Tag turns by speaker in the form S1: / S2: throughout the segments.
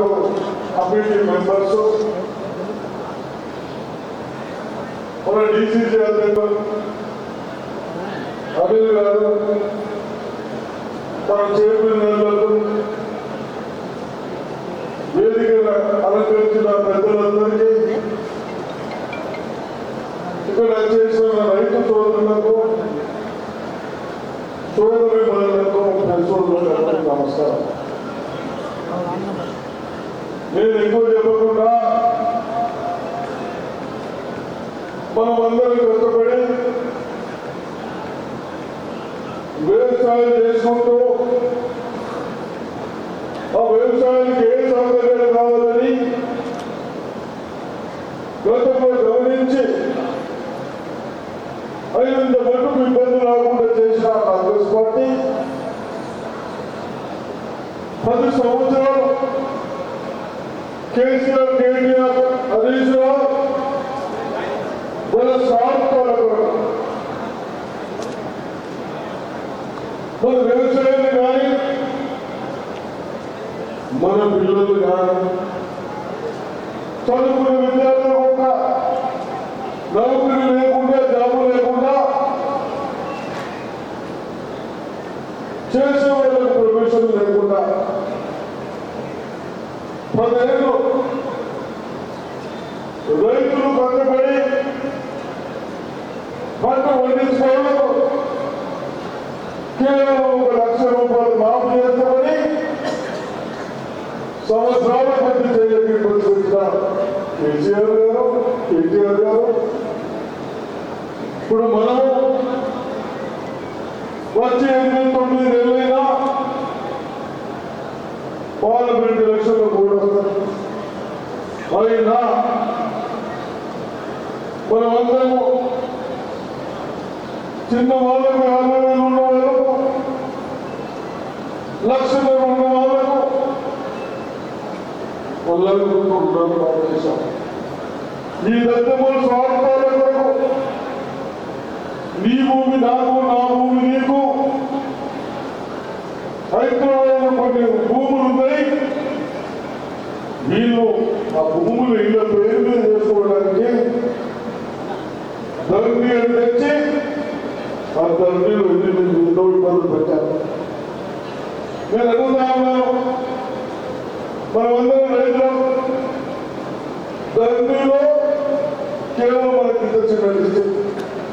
S1: పాటు committee members. మన DCC అధ్యక్షులు అనిల్ గారు మన చైర్మన్లకు వేదిక అలంకరించిన పెద్దలందరికీ ఇక్కడ చేసిన రైతు సోదరులకు సోదరు మహిళలకు సోదరులకు నమస్కారం. నేను ఎక్కువ చెప్పకుండా మనం అందరం కష్టపడి వ్యవసాయం చేసుకుంటూ ఆ వ్యవసాయానికి ఏ సౌకర్యాలు కావాలి గతంలో గమనించి అయినంత మటుకు ఇబ్బంది రాకుండా చేసిన కాంగ్రెస్ పార్టీ పది సంవత్సరాలు కేసీఆర్ కేటీఆర్ హరీష్ రావు మన స్వార్థాల కొరకు మన వ్యవసాయాన్ని కానీ మన పిల్లలు కానీ విద్యార్థులు కూడా నౌకరీ లేకుండా జాబు లేకుండా చేసే వాళ్ళకు ప్రొఫెషన్ లేకుండా పదేళ్ళు రైతులు కష్టపడి పంట పండించుకోవడం కేవలం ఒక లక్ష రూపాయలు మాఫ్ చేస్తామని సంవత్సరాల మంది చేయడానికి వచ్చిన కేసీఆర్ గారు కేటీఆర్ గారు ఇప్పుడు మనం వచ్చే ఎనిమిది తొమ్మిది నెలలైనా పార్లమెంట్ ఎలక్షన్లో కూడా వస్తారు. అయినా అందరము చిన్న వాళ్ళకి యాభై వేలు ఉన్న వాళ్ళకు లక్షలు ఉన్న వాళ్ళకు వాళ్ళకు భారతదేశం ఈ దత్తముల స్వార్థాల కొరకు నీ భూమి నాకు నా భూమి నీకు హైదరాబాద్ కొన్ని భూములు ఉన్నాయి వీళ్ళు ఆ భూములు ఇళ్ళ పేరు మీద చేసుకోవడానికి ధరణి తెచ్చి ఆ ధరణిలో ఎన్ని ఎన్నో ఇబ్బందులు పెట్టారు. నేను అడుగుతా ఉన్నాను మనమందరం రైతులు ధరణిలో కేవలం మనకి కింద డిస్ట్రిక్ట్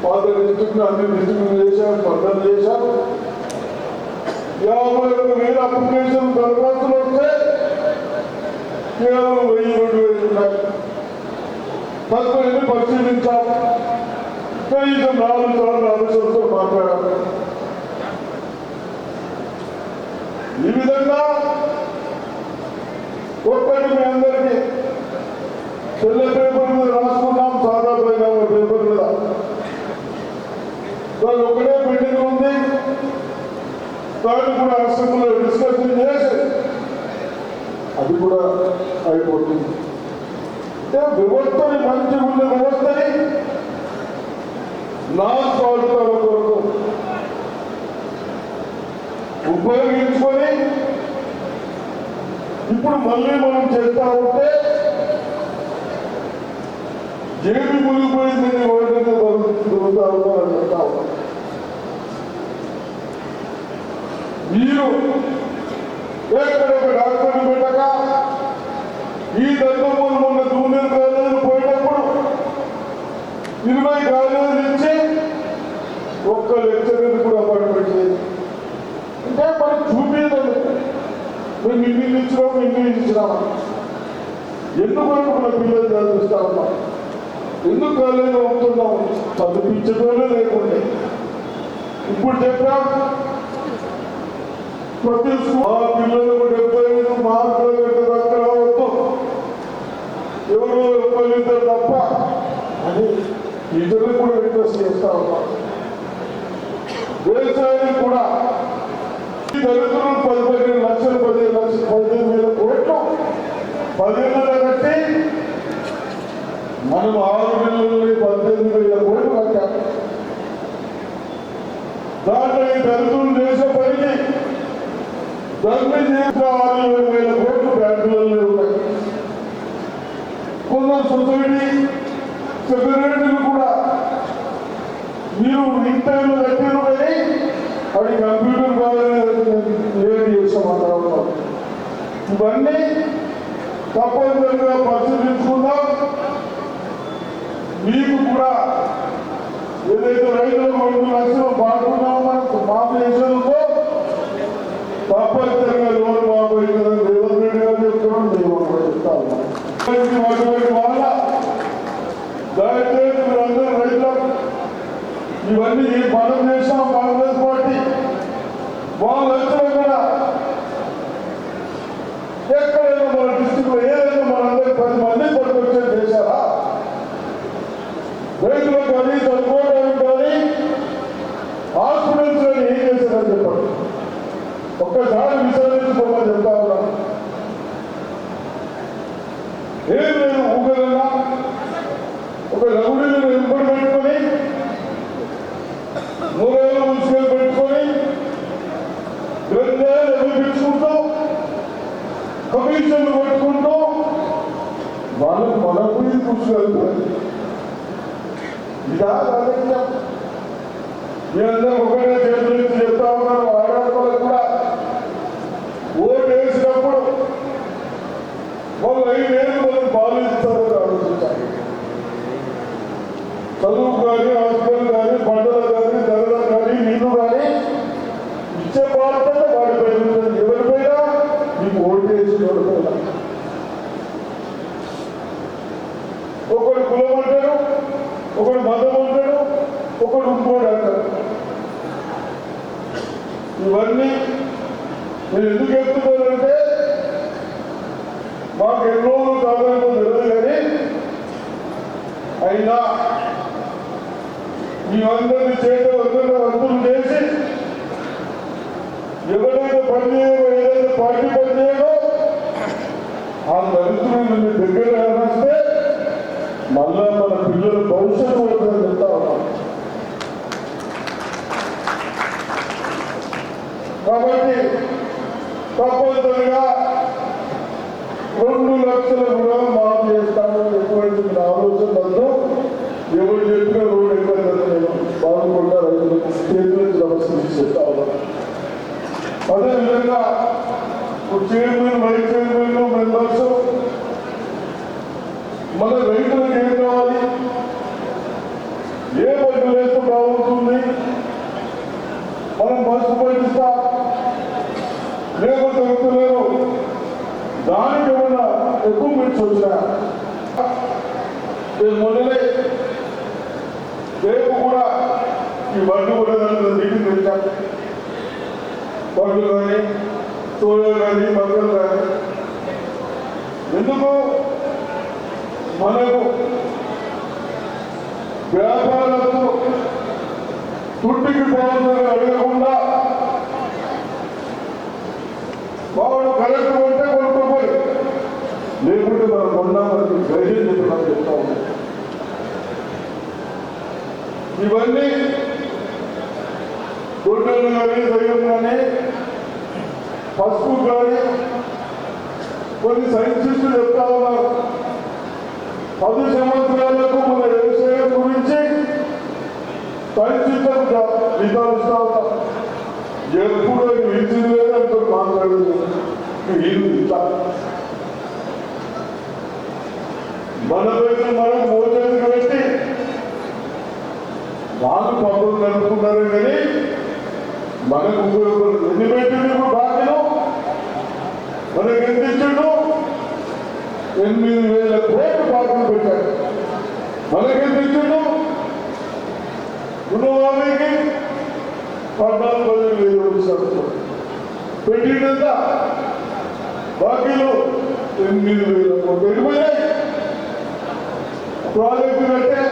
S1: పాత డిస్ట్రిక్ట్ అన్ని డిస్ట్రిక్ట్ చేశాం మండలం చేశాం. యాభై వేల అప్లికేషన్ దరఖాస్తులు వస్తే కేవలం వెయ్యి రెండు వేలు ఉన్నాయి. తత్వని పరిశీలించాం? కనీసం నాలుగు సార్లు ఈ విధంగా ఒక్కటి మీ అందరికీ తెల్ల పేపర్ మీద రాసుకున్నాం సాదా పైన పేపర్ మీద. దాని ఒకటే బిల్డింగ్ ఉంది. దాన్ని కూడా అసెంబ్లీలో డిస్కషన్ చేసి అది కూడా అయిపోతుంది. అంటే వ్యవస్థని మంచిగా ఉన్న వ్యవస్థని నా స్వార్థాల కొరకు ఉపయోగించుకొని ఇప్పుడు మళ్ళీ మనం చేస్తా ఉంటే ఏమి మునిగిపోయిందని ఎవరికైతే దొరుకుతా ఉన్నారని చెప్తా ఉన్నాం. మీరు ఎక్కడ ఒక డాక్టర్ని పెట్టక ఈ దండమూలు మొన్న జూనియర్ కాలేజీలు పోయేటప్పుడు ఇరవై కాలేజీలు ఇచ్చి ఒక్క లెక్చర్ మేము ఇంటికి ఇచ్చినాం ఎందుకు అనుకున్న పిల్లలు చదివిస్తా ఉన్నాం? ఎందుకు కాలేజీలో ఉంటున్నాం చదివించడమే లేకుండే. ఇప్పుడు చెప్పా ప్రతి మా పిల్లలకు డెబ్బై ఐదు మార్కుల కంటే తక్కువ రావద్దు ఎవరు ఒక్కరిద్దరు తప్ప. అని ఇద్దరు కూడా రిక్వెస్ట్ చేస్తా ఉన్నాం. వ్యవసాయానికి కూడా దళితులు పది పదిహేను లక్షలు పదిహేను లక్షలు పదిహేను వేల కోట్లు పదిహేనుల కట్టి మనం ఆరు నెలలు పద్దెనిమిది వేల కోట్లు కట్టాం. దాంట్లో ఈ దళితులు చేసే పనికి దళితులు చేసిన ఆరు వేల కోట్లు బ్యాంకులలో ఉన్నాయి మీరు ఇంటర్వ్యూ కట్టిరు కానీ అది కంప్యూటర్ బాగానే లేట్ చేస్తామన్నారు ఇవన్నీ తప్పనిసరిగా పరిశీలించుకుందాం మీకు కూడా ఏదైతే రైతులకు రెండు లక్షలు బాగున్నామో మనకు మాఫీ చేసేందుకు తప్పనిసరిగా లోన్ మాఫీ అవుతుందని రేవంత్ రెడ్డి గారు చెప్తున్నాం నేను కూడా చెప్తా ఉన్నాను అటువంటి వాళ్ళ దయచేసి మీరందరూ రైతులకు ఇవన్నీ మనం చేసాం కాంగ్రెస్ పార్టీ వాళ్ళు వచ్చినా కూడా ఎక్కడైనా మన డిస్టిక్లో ఏదైనా మనందరూ పది మంది పట్టుకొచ్చే చేశారా రైతులకు కానీ చదువుకోవడానికి కానీ హాస్పిటల్స్ కానీ ఏం చేశారని చెప్పండి ఒక్కసారి విచారించుకోమని చెప్తా ఉన్నాను ఏం లేదు ఊగలన్నా ఒక రౌడీని వెంబడి పెట్టుకొని మూడేళ్ళు మున్సిపల్ పెట్టుకొని గ్రంథాలు ఎదిపించుకుంటూ కమిషన్లు పెట్టుకుంటూ వాళ్ళు మన గురించి కూర్చోగలుగుతారు ఇదా మీ అందరూ ఒకటే చేతులు ఎత్తి చెప్తా ఉన్నాను ఆడవాళ్ళకు కూడా ఓటు వేసినప్పుడు వాళ్ళు ఐదేళ్ళు మనం పాలిస్తారని ఆలోచించాలి చదువు కానీ హాస్పిటల్ కానీ పంటలు కానీ ధరలు కానీ నీళ్ళు కానీ ఇచ్చే బాధ్యత వాడిపై ఉంటుంది ఎవరిపైనా నీకు ఓటు వేసి పైన ఒకడు కులం అంటాడు ఒకడు మతం అంటాడు ఒకడు ఇంకోడు అంటాడు ఇవన్నీ నేను ఎందుకు చెప్తున్నానంటే మాకు ఎన్నో కాలంలో తెలియదు కానీ అయినా మీ మీరందరినీ చేత వందల వంతులు చేసి ఎవరైతే పనిచేయో ఏదైతే పార్టీ పనిచేయడో ఆ దరిద్రులు మీ దగ్గర వస్తే మళ్ళా మన పిల్లల భవిష్యత్తు వద్దని చెప్తా ఉన్నాం. కాబట్టి తప్పనిసరిగా రెండు లక్షల కూడా మాఫ్ చేస్తానని ఎటువంటి ఆలోచన వద్దు. ఎవరు చెప్పిన రోడ్ ఎక్కడ నేను బాగుపడ్డా రైతులకు చేతులకు నమస్కరించి చెప్తా ఉన్నాను అదేవిధంగా చైర్మన్ వైస్ చైర్మన్ మెంబర్స్ మన రైతులకు ఏం కావాలి? ఏ పంటలు వేస్తే బాగుంటుంది మనం బస్సు పండిస్తా లేకపోతే వస్తలేరు. దానికి ఎక్కువ మిట్స్ వచ్చినా రేపు కూడా ఈ బండి కూడా నన్ను మీటింగ్ బండ్లు కానీ తోలు కానీ బట్టలు కానీ. ఎందుకు? మనకు వ్యాపారాలకు తుట్టికి పోవాలని అడగకుండా వాడు కరెక్ట్ ఉంటే కొనుక్కోపోయి లేకుంటే మనం కొన్నామని ధైర్యం చెప్పడం చెప్తా ఉన్నాం ఇవన్నీ గుడ్డలు కానీ దయ్యం కానీ పసుపు కానీ కొన్ని సైంటిస్టులు చెప్తా ఉన్నారు. పది సంవత్సరాలకు మన వ్యవసాయం గురించి సైంటిస్టులు విధానిస్తా ఉన్నారు. ఎప్పుడు ఇచ్చింది లేదంటూ మాట్లాడింది? వీళ్ళు ఇట్లా మన దగ్గర మనం మోచేది వాళ్ళు పనులు నడుపుకున్నారు కానీ మనకు ఎన్ని పెట్టింది ఇప్పుడు బాధ్యను మనకి ఎంత ఇచ్చాడు ఎనిమిది వేల కోట్లు బాధ్యత పెట్టాడు మనకి ఎంత ఇచ్చాడు ఉన్నవాళ్ళకి పద్నాలుగు వందల వేల ఇచ్చాడు పెట్టిందంత బాకీలు ఎనిమిది వేల కోట్లు. వెళ్ళిపోయాయి ప్రాజెక్టు కట్టే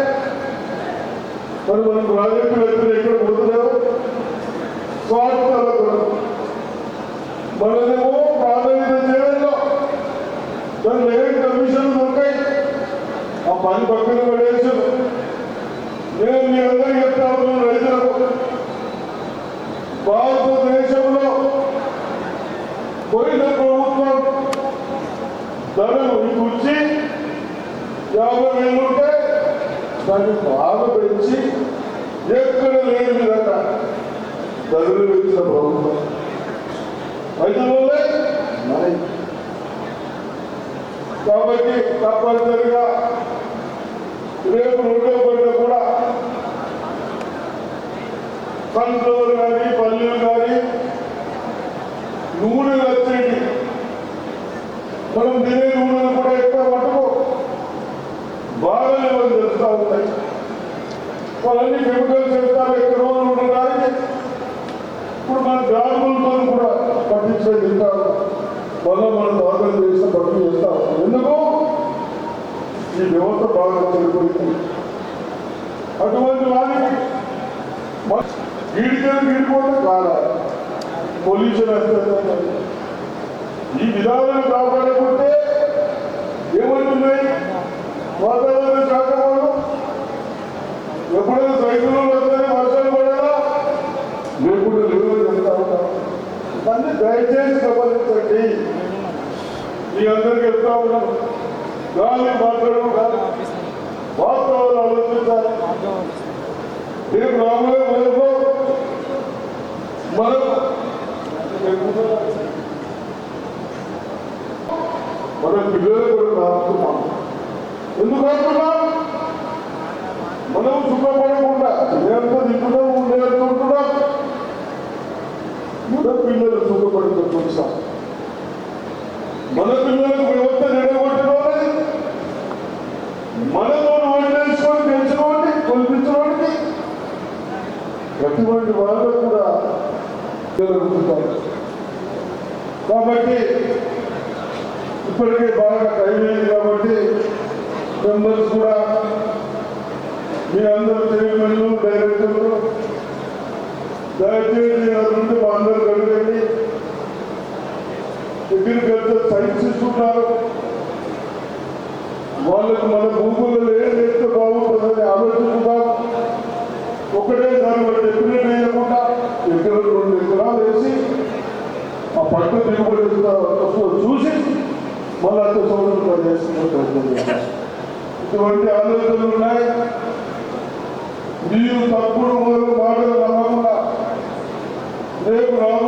S1: మరి మనం ప్రాజెక్టు వెళ్తే ఎక్కడ పోతున్నావు స్వార్థాలకు మనదేమో ప్రాధాన్యత చేయడంలో. దాని ఏం కమిషన్లు దొరికాయి? ఆ పని పక్కన పడేసి నేను మీ అందరికీ చెప్తా ఉన్నాను రైతులకు. భారతదేశంలో పోయిన ప్రభుత్వం ధరలు కూర్చి యాభై వేలు ఉంటే దాన్ని బాగా పెంచి ఎక్కడ లేని విధంగా ధరలు పెంచిన ప్రభుత్వం. రైతులే మరి. కాబట్టి తప్పనిసరిగా రేపు రెండో పంట కూడా సన్ఫ్లవర్ కానీ పల్లెలు కానీ నూనె వచ్చేది మనం తినే నూనెలు కూడా ఎక్కువ మటుకు బాగా లేవని తెలుస్తూ ఉంటాయి వాళ్ళన్ని కెమికల్స్ వేస్తారు ఎక్కువ ఉండడానికి ఇప్పుడు మన గ్రాములతో కూడా పట్టించే తింటారు మళ్ళీ మనం దాఖలు చేస్తే పట్టు చేస్తాం ఎందుకు? ఈ వ్యవస్థ బాగా చెడిపోయింది. అటువంటి వారికి వీడికలు వీడిపోతే కావాలి పొల్యూషన్ వస్తుంది ఈ విధానాన్ని కాపాడకుంటే ఏమంటున్నాయి వాతావరణ శాఖ ఎప్పుడైనా సైకిల్లో వస్తేనే వర్షాలు పడాలా లేకుండా లేవని చెప్తా ఉంటాం దాన్ని దయచేసి గమనించండి. మీ అందరికి చెప్తా ఉన్నాం. గాలి మాట్లాడడం కాదు వాస్తవాలు ఆలోచించాలి. మీరు రాబోయే మనకు మనం మన పిల్లలు కూడా రాస్తున్నాం ఎందుకు రాస్తున్నాం మనం సుఖపడకుండా నేనంతా తింటున్నాం నేనంతా మన పిల్లలు సుఖపడితే చూసాం మన పిల్లలకు వ్యవస్థ నిలబొట్టిన వాళ్ళని మనతో వండేసుకొని పెంచుకోండి కొల్పించుకోండి. కొలిపించిన వాళ్ళు కూడా జరుగుతుంటారు. కాబట్టి ఇప్పటికే బాగా టైం అయింది కాబట్టి మెంబర్స్ కూడా మీ అందరు చైర్మన్లు డైరెక్టర్లు దయచేసి అటువంటి మా అందరు కలిగండి అగ్రికల్చర్ సైన్సిస్ట్ ఉన్నారు వాళ్ళకు మన భూములలో ఏం చేస్తే బాగుంటుందని ఆలోచించుకుంటాం ఒకటేసారి వాళ్ళు చెప్పినట్టు వేయకుండా ఎక్కడ రెండు ఎకరాలు వేసి ఆ పంట దిగుబడి చూసి మళ్ళీ అంత సంవత్సరం చేస్తున్న ప్రయత్నం చేస్తాం ఇటువంటి ఆలోచనలు ఉన్నాయి. మీరు తప్పుడు మాటలు నమ్మకుండా రేపు రాబోయే